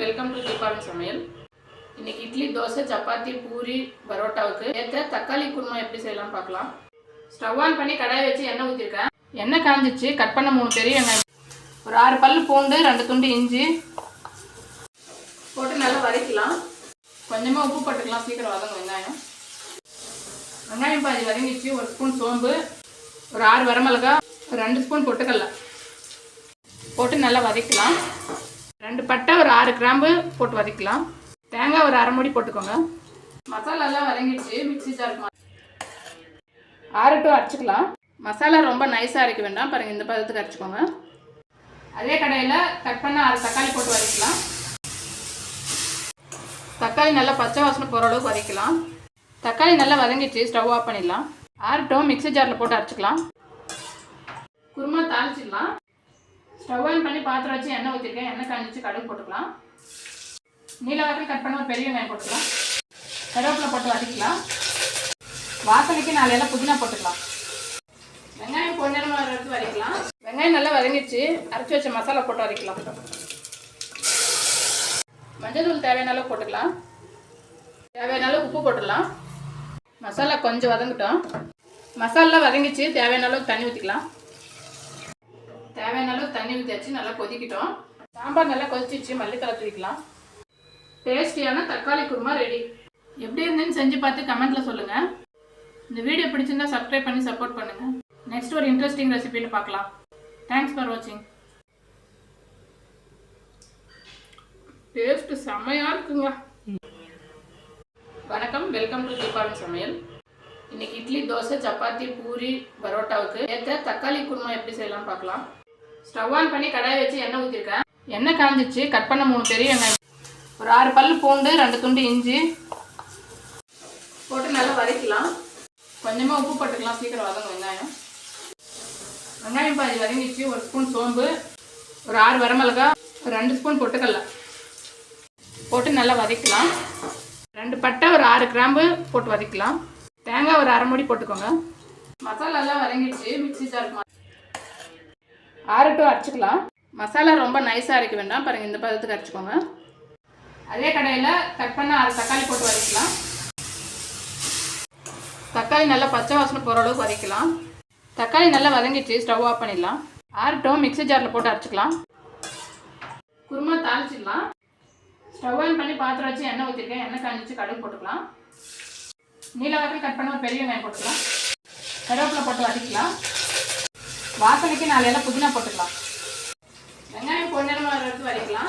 Welcome to Deepavali சமையல். இன்னைக்கு இட்லி தோசை சப்பாத்தி பூரி பரோட்டாவுக்கு ஏற்ற தக்காளி குருமா எப்படி செய்யலாம் பார்க்கலாம். ஸ்டவ் ஆன் பண்ணி கடாயை வச்சு எண்ணெய் ஊற்றிருக்கேன் எண்ணெய் காஞ்சிச்சு. கட் பண்ண மூணு பெரிய வெங்காயம். ஒரு ஆறு பல் பூண்டு ரெண்டு துண்டு இஞ்சி போட்டு நல்லா வதக்கலாம். கொஞ்சமாக உப்பு போட்டுக்கலாம். சீக்கிரம் வதங்க வெங்காயம். வெங்காயம் பாதி வதங்கிச்சு. ஒரு ஸ்பூன் சோம்பு ஒரு ஆறு வரமிளகா ரெண்டு ஸ்பூன் பொட்டுக்கடலை. போட்டு நல்லா வதக்கலாம். ரெண்டு பட்டை ஒரு ஆறு கிராம்பு போட்டு வதக்கலாம். தேங்காய் ஒரு அரை மூடி போட்டுக்கோங்க. மசாலா எல்லாம் வதங்கிடுச்சு. மிக்ஸி ஜாருக்கு மா- ஆறட்டும் அரைச்சிக்கலாம். மசாலா ரொம்ப நைஸாக அரைக்க வேண்டாம். பாருங்கள் இந்த பதத்துக்கு அரைச்சிக்கோங்க. அதே கடையில் கட் பண்ண ஆறு தக்காளி போட்டு வதக்கலாம். தக்காளி நல்லா பச்சை வாசனை போகிற அளவுக்கு வதக்கலாம். தக்காளி நல்லா வதங்கிடுச்சு. ஸ்டவ் ஆஃப் பண்ணிடலாம். ஆறட்டும் மிக்ஸி ஜாரில் போட்டு அரைச்சிக்கலாம். குருமா தாளிச்சிடலாம். ஸ்டவ் ஆன் பண்ணி பாத்திரம் வச்சு எண்ணெய் ஊற்றிருக்கேன் எண்ணெய் காஞ்சிச்சு கடுகு போட்டுக்கலாம். நீல வாக்கில் கட் பண்ண ஒரு பெரிய வெங்காயம் போட்டுக்கலாம். கருவேப்பிலை போட்டு வதக்கிக்கலாம். வாசனைக்கு நாலு இலை புதினா போட்டுக்கலாம். வெங்காயம் கொஞ்ச வர வரைக்கும் வதக்கலாம் வெங்காயம் நல்லா வதங்கிச்சு அரைச்சி வச்ச மசாலா போட்டு வதக்கலாம் மஞ்சள் தூள் தேவையான அளவு போட்டுக்கலாம். தேவையான அளவு உப்பு போட்டுடலாம் மசாலா கொஞ்சம் வதங்கிட்டோம். மசாலா வதங்கிச்சு. தேவையான அளவுக்கு தண்ணி ஊற்றிக்கலாம் தேவையான அளவு தண்ணி ஊற்றியாச்சு நல்லா கொதிக்கிட்டோம். சாம்பார் நல்லா கொதிச்சிச்சு மல்லித்தலை தூக்கிக்கலாம் டேஸ்டியான தக்காளி குருமா ரெடி எப்படி இருந்துன்னு செஞ்சு பார்த்து கமெண்ட்ல சொல்லுங்க. இந்த வீடியோ பிடிச்சிருந்தா சப்ஸ்கிரைப் பண்ணி சப்போர்ட் பண்ணுங்க. நெக்ஸ்ட் ஒரு இன்ட்ரெஸ்டிங் ரெசிபின்னு பார்க்கலாம். தேங்க்ஸ் ஃபார் வாட்சிங் டேஸ்ட் செம்மையாக இருக்குங்க. வணக்கம் வெல்கம் டு தீபாவளி சமையல். இன்னைக்கு இட்லி தோசை சப்பாத்தி பூரி பரோட்டாவுக்கு ஏற்ற தக்காளி குருமா எப்படி செய்யலாம் பார்க்கலாம். ஸ்டவ் ஆன் பண்ணி கடாயை வச்சு எண்ணெய் ஊற்றிருக்கேன் எண்ணெய் காஞ்சிச்சு கட் பண்ண மூணு பெரிய வெங்காயம். ஒரு ஆறு பல் பூண்டு ரெண்டு துண்டு இஞ்சி. போட்டு நல்லா வதக்கலாம். கொஞ்சமாக உப்பு போட்டுக்கலாம் சீக்கிரம் வதங்க வெங்காயம். வெங்காயம் பாதி வதங்கிச்சு ஒரு ஸ்பூன் சோம்பு ஒரு ஆறு வரமிளகா ஒரு ரெண்டு ஸ்பூன் பொட்டுக்கல்ல போட்டு நல்லா வதக்கலாம். ரெண்டு பட்டை ஒரு ஆறு கிராம்பு போட்டு வதக்கலாம். தேங்காய் ஒரு அரை மூடி போட்டுக்கோங்க. மசாலாலாம் வதங்கிடுச்சு மிக்ஸி ஜாருக்கு ஆறட்டும் அரைச்சிக்கலாம். மசாலா ரொம்ப நைஸாக அரைக்க வேண்டாம். பாருங்கள் இந்த பதத்துக்கு அரைச்சிக்கோங்க. அதே கடையில் கட் பண்ண ஆறு தக்காளி போட்டு வதக்கலாம். தக்காளி நல்லா பச்சை வாசனை போகிற அளவுக்கு வதக்கலாம். தக்காளி நல்லா வதங்கிச்சு ஸ்டவ் ஆஃப் பண்ணிடலாம். ஆறட்டும் மிக்ஸி ஜாரில் போட்டு அரைச்சிக்கலாம். குருமா தாளிச்சிடலாம். ஸ்டவ் ஆன் பண்ணி பாத்திரம் வச்சு எண்ணெய் ஊற்றிருக்கேன் எண்ணெய் காஞ்சிச்சு கடுகு போட்டுக்கலாம். நீல வாக்கில் கட் பண்ண ஒரு பெரிய வெங்காயம் போட்டுக்கலாம். கருவேப்பிலை போட்டு வதக்கலாம். வாசனைக்கு நாலு இலை புதினா போட்டுக்கலாம். வெங்காயம் பொன்னிறமாக வர வரைக்கும் வரைக்கலாம்